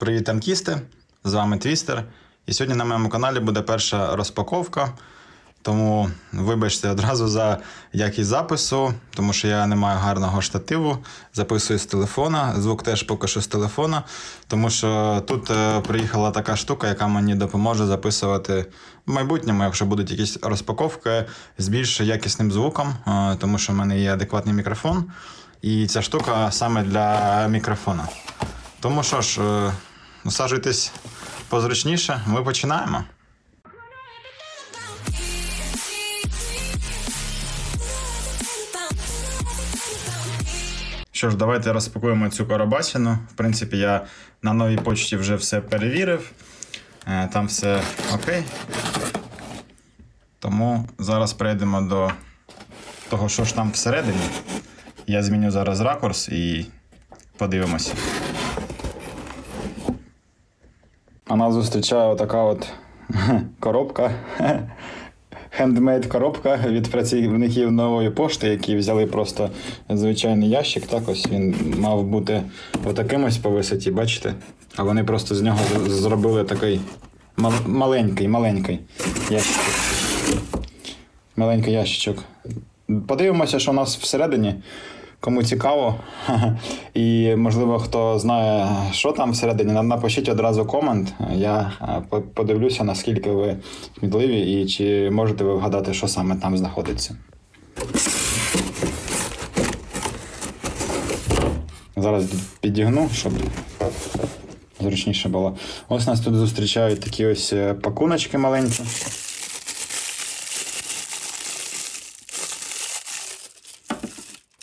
Привіт, танкісти! З вами Твістер. І сьогодні на моєму каналі буде перша розпаковка. Тому вибачте одразу за якість запису, тому що я не маю гарного штативу. Записую з телефона. Звук теж поки що з телефона. Тому що тут е, приїхала така штука, яка мені допоможе записувати в майбутньому, якщо будуть якісь розпаковки з більш якісним звуком, е, тому що в мене є адекватний мікрофон. І ця штука саме для мікрофона. Тому що ж, усаджуйтесь позручніше, ми починаємо. Що ж, давайте розпакуємо цю коробасину. В принципі, я на новій почті вже все перевірив. Е, Там все окей. Тому зараз перейдемо до того, що ж там всередині. Я зміню зараз ракурс і подивимося. А нас зустрічає така от коробка. Хендмейд коробка від працівників нової пошти, які взяли просто звичайний ящик. Так ось він мав бути отаким ось по висоті, бачите? А вони просто з нього зробили такий мал- маленький, маленький ящичок. Маленький ящичок. Подивимося, що у нас всередині. Кому цікаво, і можливо, хто знає, що там всередині, напишіть одразу комент. Я е, подивлюся, наскільки ви сміливі і чи можете ви вгадати, що саме там знаходиться. Зараз підігну, щоб зручніше було. Ось нас тут зустрічають такі ось е, пакуночки маленькі.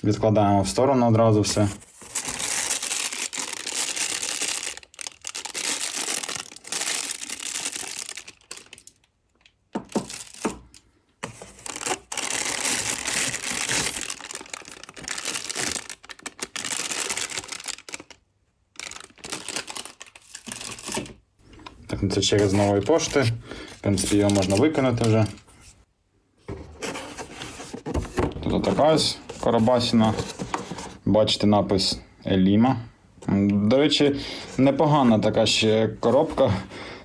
Відкладаємо в сторону одразу все. Так, це через нової пошти. В принципі, його можна викинути вже. Тут така ось коробасина. Бачите напис Еліма. До речі, непогана така ще коробка.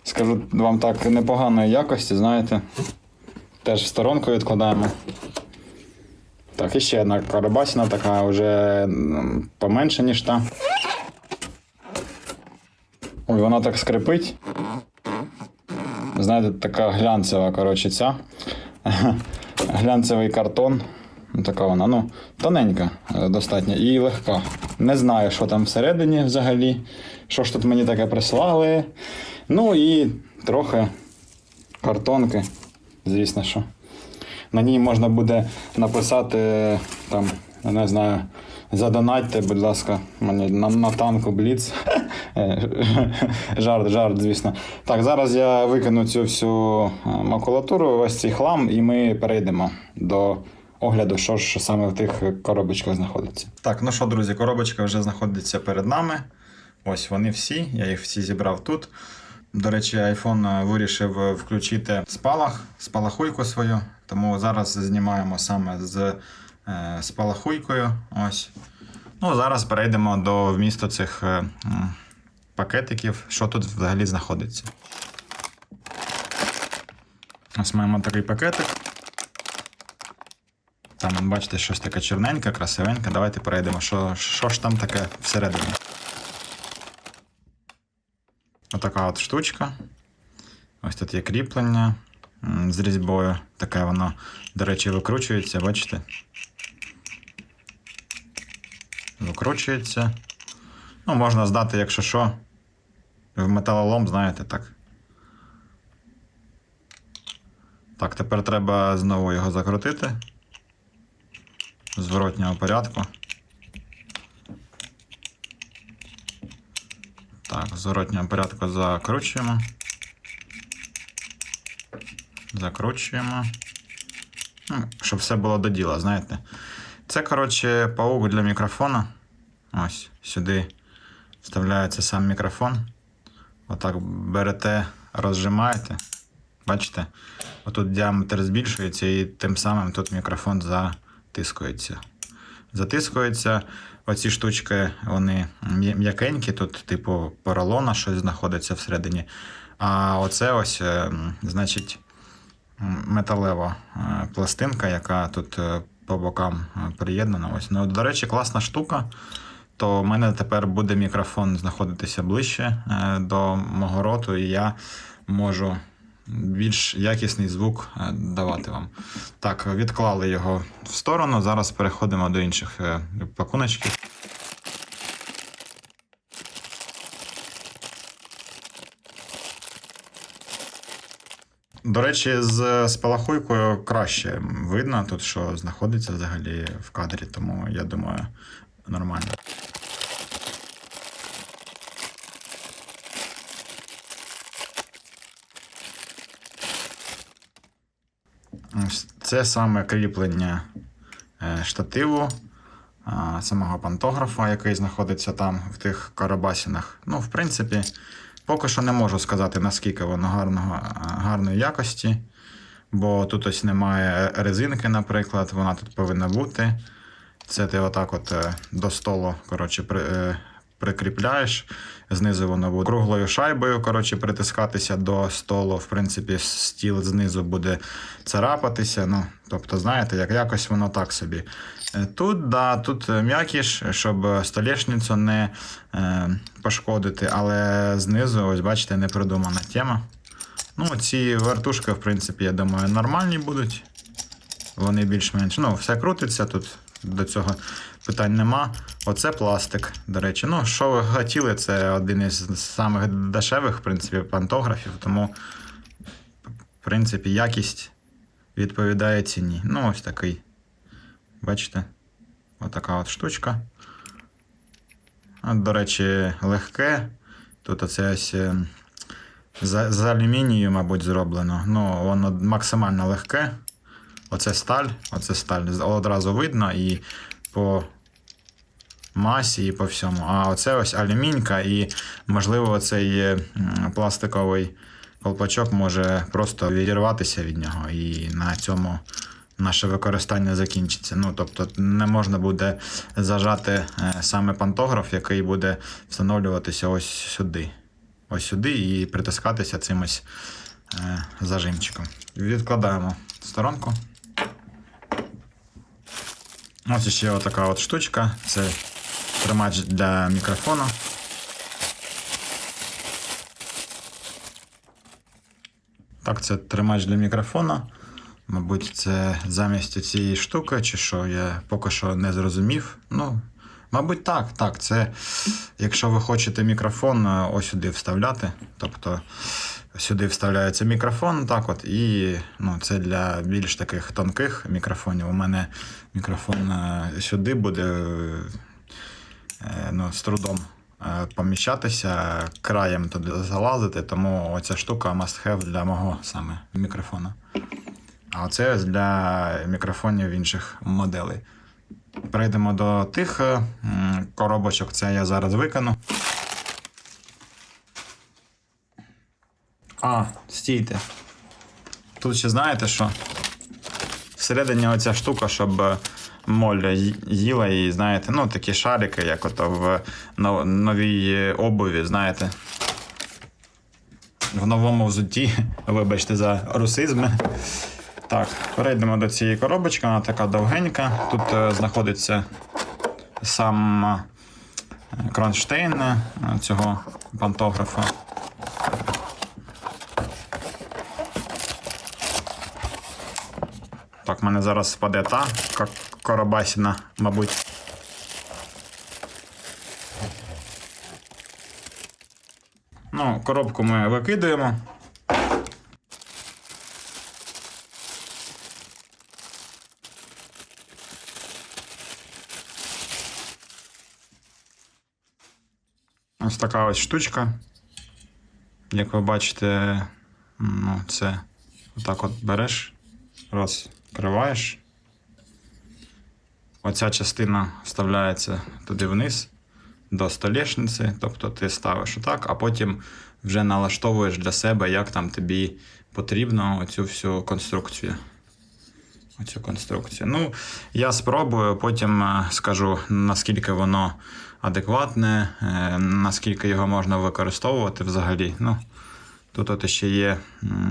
Скажу вам так, непоганої якості, знаєте. Теж в сторонку відкладаємо. Так, і ще одна коробасина, така вже поменше, ніж та. Ой, вона так скрипить. Знаєте, така глянцева, коротше, ця. Глянцевий картон. Ну, Така вона, ну, тоненька е, достатньо і легка. Не знаю, що там всередині взагалі. Що ж тут мені таке прислали. Ну і трохи картонки, звісно що. На ній можна буде написати там, не знаю, задонатьте, будь ласка, мені на, на танку Бліц. жарт, жарт, звісно. Так, зараз я викину цю всю е, макулатуру, весь цей хлам, і ми перейдемо до огляду, що ж саме в тих коробочках знаходиться. Так, ну що, друзі, коробочка вже знаходиться перед нами. Ось вони всі, я їх всі зібрав тут. До речі, iPhone вирішив включити спалах, спалахуйку свою, тому зараз знімаємо саме з е, спалахуйкою. Ось. Ну, зараз перейдемо до вмісту цих е, пакетиків, що тут взагалі знаходиться. Ось маємо такий пакетик. Там, бачите, щось таке чорненьке, красивеньке. Давайте перейдемо, що, що ж там таке всередині. Отака от штучка. Ось тут є кріплення з різьбою. Таке воно, до речі, викручується, бачите? Викручується. Ну, можна здати, якщо що, в металолом, знаєте, так. Так, тепер треба знову його закрутити. Зворотнього порядку. Так, зворотнього порядку закручуємо. Закручуємо. Ну, щоб все було до діла, знаєте. Це, коротше, паук для мікрофона. Ось, сюди вставляється сам мікрофон. Отак берете, розжимаєте. Бачите? Отут діаметр збільшується і тим самим тут мікрофон затискується. Затискується. Оці штучки, вони м'якенькі, тут, типу, поролона щось знаходиться всередині. А оце ось, е, значить, металева е, пластинка, яка тут е, по бокам приєднана. Ось. Ну, до речі, класна штука. То в мене тепер буде мікрофон знаходитися ближче до мого роту, і я можу більш якісний звук е, давати вам. Так, відклали його в сторону. Зараз переходимо до інших е, пакуночків. До речі, з спалахуйкою краще видно тут, що знаходиться взагалі в кадрі, тому я думаю, нормально. Це саме кріплення е, штативу, самого пантографа, який знаходиться там в тих карабасінах. Ну, в принципі, поки що не можу сказати, наскільки воно гарного, гарної якості, бо тут ось немає резинки, наприклад, вона тут повинна бути. Це ти отак от е, до столу коротше, е, прикріпляєш. Знизу воно буде круглою шайбою коротше, притискатися до столу. В принципі, стіл знизу буде царапатися. Ну, тобто, знаєте, як якось воно так собі. Е, Тут, да, тут е, м'якіш, щоб столешницю не е, пошкодити, але знизу, ось бачите, не продумана тема. Ну, ці вертушки, в принципі, я думаю, нормальні будуть. Вони більш-менш. Ну, все крутиться тут. До цього питань нема. Оце пластик, до речі. Ну, що ви хотіли, це один із самих дешевих, в принципі, пантографів, тому, в принципі, якість відповідає ціні. Ну, ось такий. Бачите? Отака от штучка. От, до речі, легке. Тут оце ось е, з, алюмінію, мабуть, зроблено. Ну, воно максимально легке. Оце сталь, оце сталь. Одразу видно і по масі, і по всьому. А оце ось алюмінька, і, можливо, цей е, пластиковий колпачок може просто відірватися від нього. І на цьому наше використання закінчиться. Ну, тобто, не можна буде зажати е, саме пантограф, який буде встановлюватися ось сюди. Ось сюди і притискатися цим ось е, зажимчиком. Відкладаємо сторонку. Ось ще отака от штучка. Це тримач для мікрофона. Так, це тримач для мікрофона. Мабуть, це замість цієї штуки, чи що, я поки що не зрозумів. Ну, мабуть, так, так. Це якщо ви хочете мікрофон е, ось сюди вставляти. Тобто сюди вставляється мікрофон, так от, і ну, це для більш таких тонких мікрофонів. У мене мікрофон е, сюди буде е, ну, з трудом е, поміщатися, краєм туди залазити, тому оця штука must have для мого саме мікрофона. А ось для мікрофонів інших моделей. Перейдемо до тих коробочок, це я зараз викону. А, стійте. Тут ще знаєте що? Всередині оця штука, щоб е, моль їла і, знаєте, ну такі шарики, як ото в новій е, обуві, знаєте. В новому взутті, вибачте за русизми. Так, перейдемо до цієї коробочки, вона така довгенька. Тут е, знаходиться сам е, кронштейн цього пантографа. Так, в мене зараз спаде та ка- коробасіна, мабуть. Ну, коробку ми викидаємо. Ось така ось штучка. Як ви бачите, ну, це отак от береш, розкриваєш. Оця частина вставляється туди вниз до столешниці, тобто ти ставиш отак, а потім вже налаштовуєш для себе, як там тобі потрібно оцю всю конструкцію. оцю конструкцію. Ну, я спробую, потім е, скажу, наскільки воно адекватне, е, наскільки його можна використовувати взагалі. Ну, тут от ще є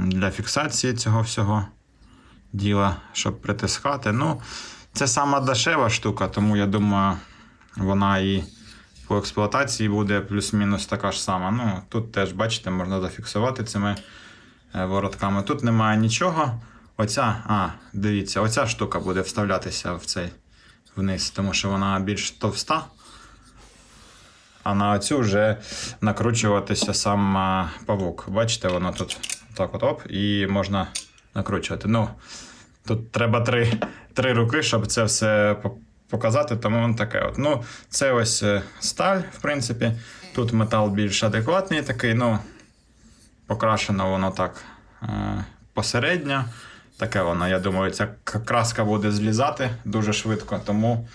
для фіксації цього всього діла, щоб притискати. Ну, це сама дешева штука, тому я думаю, вона і по експлуатації буде плюс-мінус така ж сама. Ну, тут теж, бачите, можна зафіксувати цими е, воротками. Тут немає нічого. Оця, а, дивіться, оця штука буде вставлятися в цей вниз, тому що вона більш товста. А на оцю вже накручуватися сам павук. Бачите, воно тут так от оп, і можна накручувати. Ну, тут треба три, три руки, щоб це все показати, тому воно таке. От. Ну, це ось е, сталь, в принципі. Тут метал більш адекватний такий, ну, покрашено воно так е, посередньо. Таке воно, я думаю, ця краска буде злізати дуже швидко, тому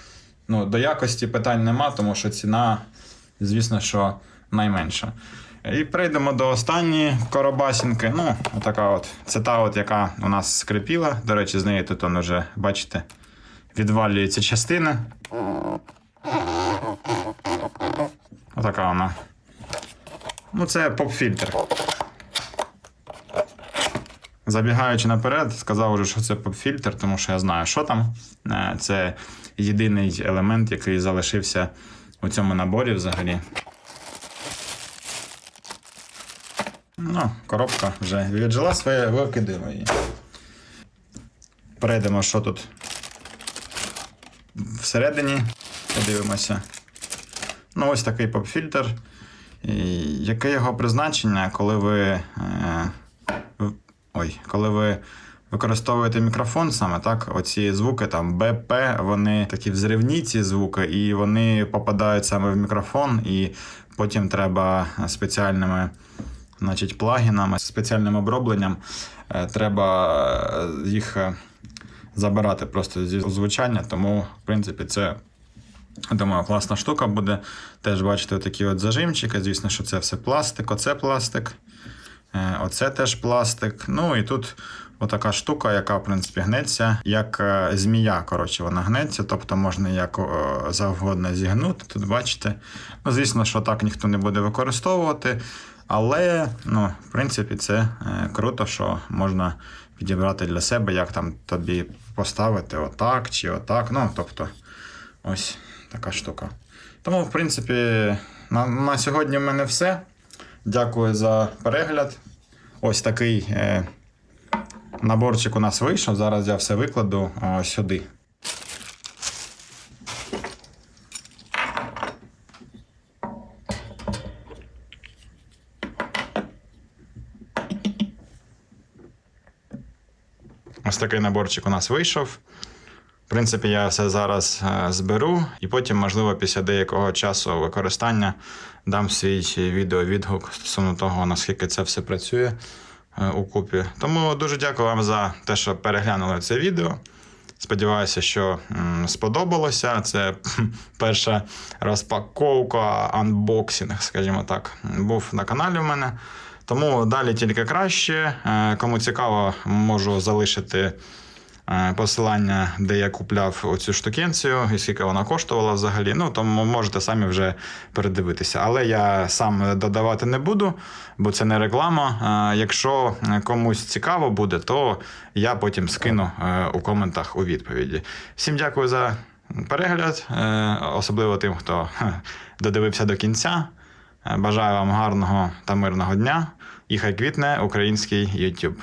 ну, до якості питань нема, тому що ціна, звісно, що найменша. І прийдемо до останньої коробасінки. Ну, така от. Це та, от, яка у нас скрипіла. До речі, з неї тут он вже, бачите, відвалюється частина. Отака вона. Ну, це поп-фільтр. Забігаючи наперед, сказав уже, що це поп-фільтр, тому що я знаю, що там. Е, Це єдиний елемент, який залишився у цьому наборі взагалі. Ну, коробка вже віджила своє, викидаємо її. Перейдемо, що тут всередині. Подивимося. Ну, ось такий поп-фільтр. Яке його призначення, коли ви. Е, ой, коли ви використовуєте мікрофон саме, так? Оці звуки там БП, вони такі взривні ці звуки, і вони попадають саме в мікрофон, і потім треба спеціальними значить, плагінами, спеціальним обробленням е, треба е, їх е, забирати просто зі звучання, тому, в принципі, це. Думаю, класна штука буде. Теж бачите, такі от зажимчики. Звісно, що це все пластик, оце пластик. Оце теж пластик. Ну і тут отака штука, яка, в принципі, гнеться, як змія. Коротше, вона гнеться, тобто можна як завгодно зігнути. Тут бачите. Ну, звісно, що так ніхто не буде використовувати. Але, ну, в принципі, це е, круто, що можна підібрати для себе, як там тобі поставити отак чи отак. Ну, тобто, ось така штука. Тому, в принципі, на, на сьогодні в мене все. Дякую за перегляд. Ось такий е, наборчик у нас вийшов. Зараз я все викладу о, сюди. Ось такий наборчик у нас вийшов. В принципі, я все зараз е, зберу, і потім, можливо, після деякого часу використання дам свій відеовідгук стосовно того, наскільки це все працює е, у купі. Тому дуже дякую вам за те, що переглянули це відео. Сподіваюся, що сподобалося. Це перша розпаковка, анбоксинг, скажімо так, був на каналі в мене. Тому далі тільки краще. Е, Кому цікаво, можу залишити е, посилання, де я купляв оцю штукенцію і скільки вона коштувала взагалі. Ну, тому можете самі вже передивитися. Але я сам додавати не буду, бо це не реклама. Е, Якщо комусь цікаво буде, то я потім скину у коментах у відповіді. Всім дякую за перегляд, особливо тим, хто додивився до кінця. Бажаю вам гарного та мирного дня і хай квітне український YouTube.